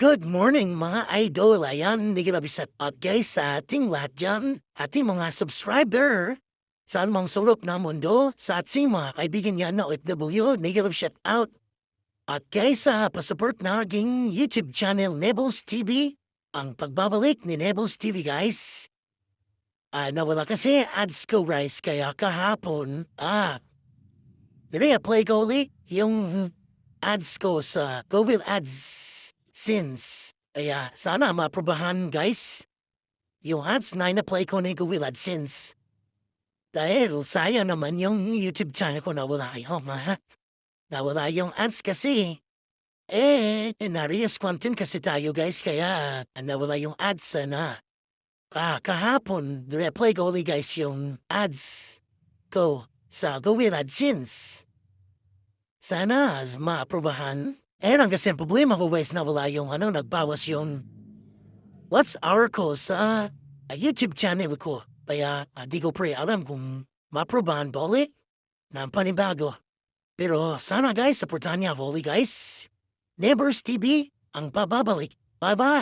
Good morning mga idol. Ayan, bisat out guys sa ating lahat dyan. Ating mga subscriber. Saan mang sulok na mundo. Sa ating mga kaibigan yan na OFW. Negative shout out. At guys, sa pasupport na aking YouTube channel Nebels TV. Ang pagbabalik ni Nebels TV guys. Ah, nawala kasi ads ko guys kaya kahapon. Ah, nire-apply ko ulit yung ads ko sa Google Ads since kaya sana maprobahan guys yung ads na ina-play ko ni Google AdSense. Dahil sayang naman yung YouTube channel ko nawala yung ha. Nawala yung ads kasi. Eh, narias content kasi tayo guys kaya nawala yung ads sana. Ah, kahapon, replay ko ulit guys yung ads ko sa Google AdSense. Sana as maaprobahan. Eh, ang kasi problema ko guys na wala yung ano, nagbawas yung What's our ko sa ah, YouTube channel ko. Kaya ah, di ko pre alam kung maaprobahan ba ulit ng panibago. Pero sana guys, supportan niya ako guys. Neighbors TV ang bababalik. Bye-bye!